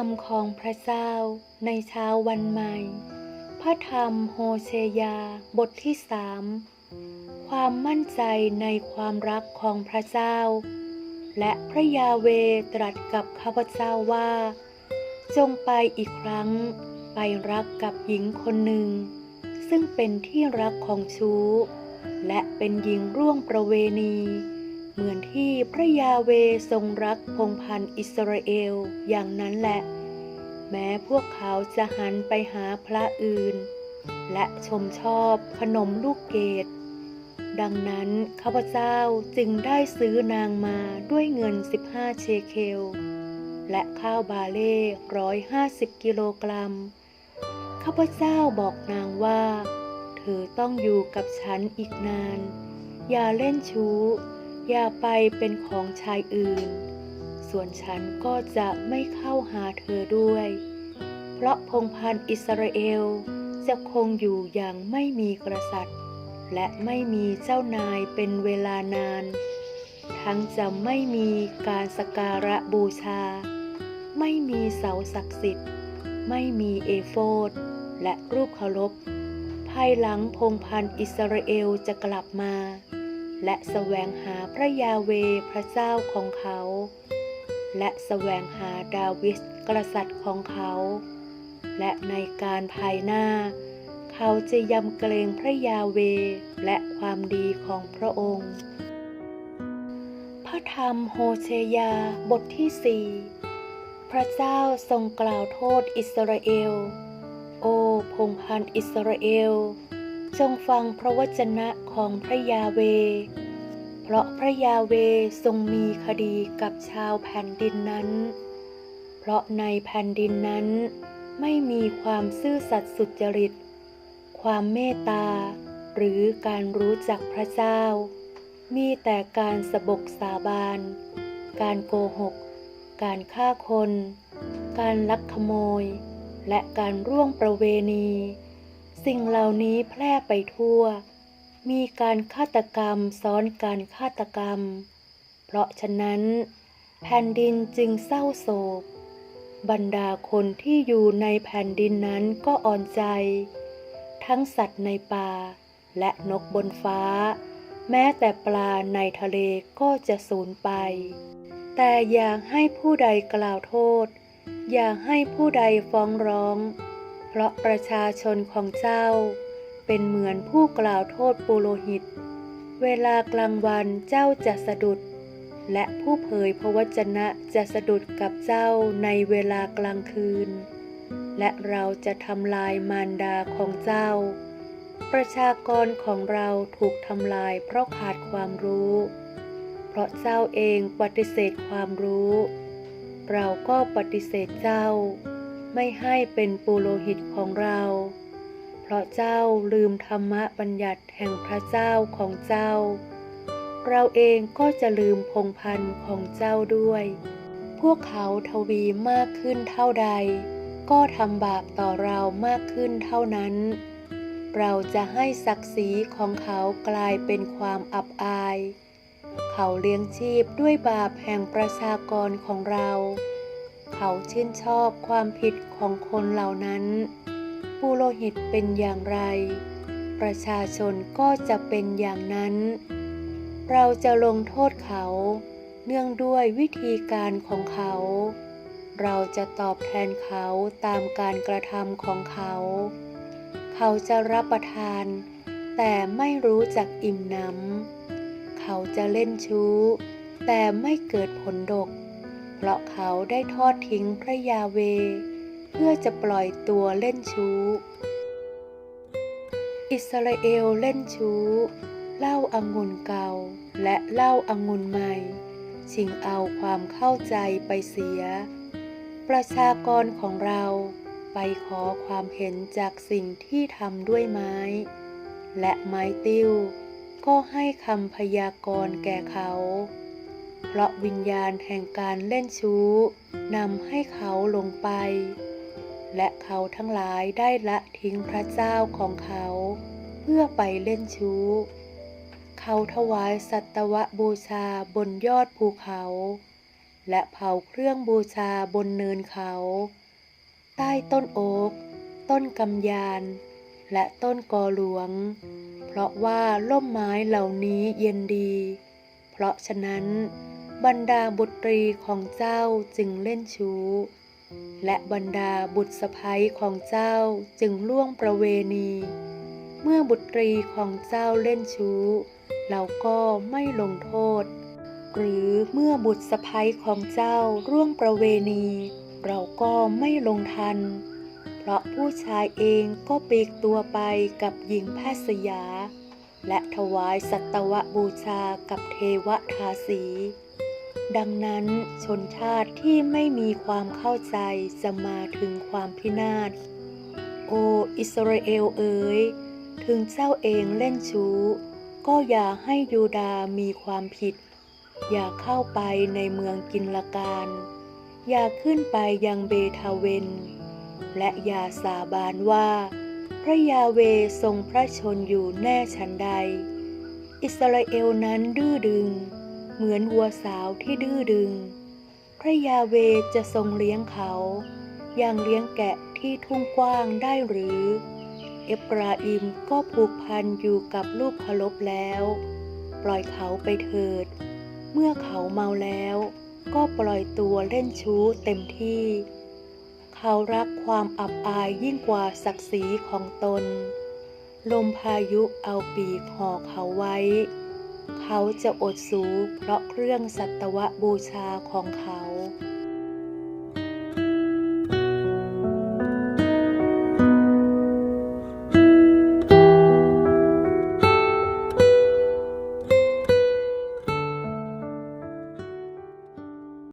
รมของพระเจ้าในเช้าวันใหม่ พระธรรมโฮเชยาบทที่สามความมั่นใจในความรักของพระเจ้า และพระยาเวตรัสกับข้าพเจ้าว่า จงไปอีกครั้ง ไปรักกับหญิงคนหนึ่ง ซึ่งเป็นที่รักของชู้ และเป็นหญิงร่วงประเวณี เหมือนที่พระยาเวทรงรักพงพันธ์อิสราเอลอย่างนั้นแหละ แม้พวกเขาจะหันไปหาพระอื่น และชมชอบขนมลูกเกดดังนั้นข้าพเจ้าจึงได้ซื้อนางมาด้วยเงิน 15 เชเคล และข้าวบาเล่ร้อยห้าสิบกิโลกรัม ข้าพเจ้าบอกนางว่า เธอต้องอยู่กับฉันอีกนาน อย่าเล่นชู้ อย่าไปเป็นของชายอื่น ส่วนฉันก็จะไม่เข้าหาเธอด้วย เพราะพงพันอิสราเอลจะคงอยู่อย่างไม่มีกษัตริย์ และไม่มีเจ้านายเป็นเวลานาน ทั้งจะไม่มีการสการะบูชา ไม่มีเสาศักดิ์สิทธิ์ ไม่มีเอโฟดและรูปเคารพ ภายหลังพงพันอิสราเอลจะกลับมา และแสวงหาพระยาเวพระเจ้าของเขา และแสวงหาดาวิสกษัตริย์ของเขา และในการภายหน้า เขาจะยำเกรงพระยาเวและความดีของพระองค์ พระธรรมโฮเชยาบทที่สี่พระเจ้าทรงกล่าวโทษอิสราเอล โอพงพันอิสราเอล จงฟังพระวจนะของพระยาเว เพราะพระยาเวทรงมีคดีกับชาวแผ่นดินนั้น เพราะในแผ่นดินนั้นไม่มีความซื่อสัตย์สุจริต ความเมตตา หรือการรู้จักพระเจ้า มีแต่การสบกสาบาน การโกหก การฆ่าคน การลักขโมย และการร่วงประเวณี สิ่งเหล่านี้แพร่ไปทั่ว มีการฆาตกรรมซ้อนการฆาตกรรม เพราะฉะนั้น แผ่นดินจึงเศร้าโศก บรรดาคนที่อยู่ในแผ่นดินนั้นก็อ่อนใจ ทั้งสัตว์ในป่า และนกบนฟ้า แม้แต่ปลาในทะเลก็จะสูญไป แต่อย่าให้ผู้ใดกล่าวโทษ อย่าให้ผู้ใดฟ้องร้อง เพราะประชาชนของเจ้า เป็นเหมือนผู้กล่าวโทษปุโรหิต เวลากลางวันเจ้าจะสะดุด และผู้เผยพระวจนะจะสะดุดกับเจ้าในเวลากลางคืน และเราจะทำลายมารดาของเจ้า ประชากรของเราถูกทำลายเพราะขาดความรู้ เพราะเจ้าเองปฏิเสธความรู้ เราก็ปฏิเสธเจ้า ไม่ให้เป็นปุโรหิตของเรา เพราะเจ้าลืมธรรมบัญญัติแห่งพระเจ้าของเจ้า เราเองก็จะลืมพงพันธ์ของเจ้าด้วย พวกเขาทวีมากขึ้นเท่าใด ก็ทำบาปต่อเรามากขึ้นเท่านั้น เราจะให้ศักดิ์ศรีของเขากลายเป็นความอับอาย เขาเลี้ยงชีพด้วยบาปแห่งประชากรของเรา เขาชื่นชอบความผิดของคนเหล่านั้น ปุโรหิตเป็นอย่างไร ประชาชนก็จะเป็นอย่างนั้น เราจะลงโทษเขา เนื่องด้วยวิธีการของเขา เราจะตอบแทนเขาตามการกระทำของเขา เขาจะรับประทาน แต่ไม่รู้จักอิ่มหนำเขาจะเล่นชู้ แต่ไม่เกิดผลดก เพราะเขาได้ทอดทิ้งพระยาเว เพื่อจะปล่อยตัวเล่นชู้ อิสราเอลเล่นชู้เหล้าอางุ่นเก่าและเหล้าอางุ่นใหม่ชิงเอาความเข้าใจไปเสีย ประชากรของเราไปขอความเห็นจากสิ่งที่ทำด้วยไม้ และไม้ติ้ว ก็ให้คำพยากรณ์แก่เขา เพราะวิญญาณแห่งการเล่นชู้นำให้เขาลงไป และเขาทั้งหลายได้ละทิ้งพระเจ้าของเขา เพื่อไปเล่นชู้ เขาถวายสัตวบูชาบนยอดภูเขา และเผาเครื่องบูชาบนเนินเขา ใต้ต้นโอ๊กต้นกำยานและต้นกอหลวง เพราะว่าล่มไม้เหล่านี้เย็นดี เพราะฉะนั้น บรรดาบุตรีของเจ้าจึงเล่นชู้ และบรรดาบุตรสะใภ้ของเจ้าจึงล่วงประเวณี เมื่อบุตรีของเจ้าเล่นชู้ เราก็ไม่ลงโทษ หรือเมื่อบุตรสะใภ้ของเจ้าร่วงประเวณี เราก็ไม่ลงทัน เพราะผู้ชายเองก็ปีกตัวไปกับหญิงแพทย์สยาและถวายสัตวบูชากับเทวทาสี ดังนั้นชนชาติที่ไม่มีความเข้าใจจะมาถึงความพินาศ โออิสราเอลเอ๋ย ถึงเจ้าเองเล่นชู้ ก็อย่าให้ยูดามีความผิด อย่าเข้าไปในเมืองกินละการ อย่าขึ้นไปยังเบทาเวน และอย่าสาบานว่า พระยาเวทรงพระชนอยู่แน่ชันใด อิสราเอลนั้นดื้อดึง เหมือนวัวสาวที่ดื้อดึง พระยาเวจะทรงเลี้ยงเขา อย่างเลี้ยงแกะที่ทุ่งกว้างได้หรือ เอฟราอิมก็ผูกพันอยู่กับลูกเคารพแล้ว ปล่อยเขาไปเถิด เมื่อเขาเมาแล้ว ก็ปล่อยตัวเล่นชู้เต็มที่ เขารักความอับอายยิ่งกว่าศักดิ์ศรีของตน ลมพายุเอาปีกห่อเขาไว้ เขาจะอดสูเพราะเครื่องสัตวบูชาของเขา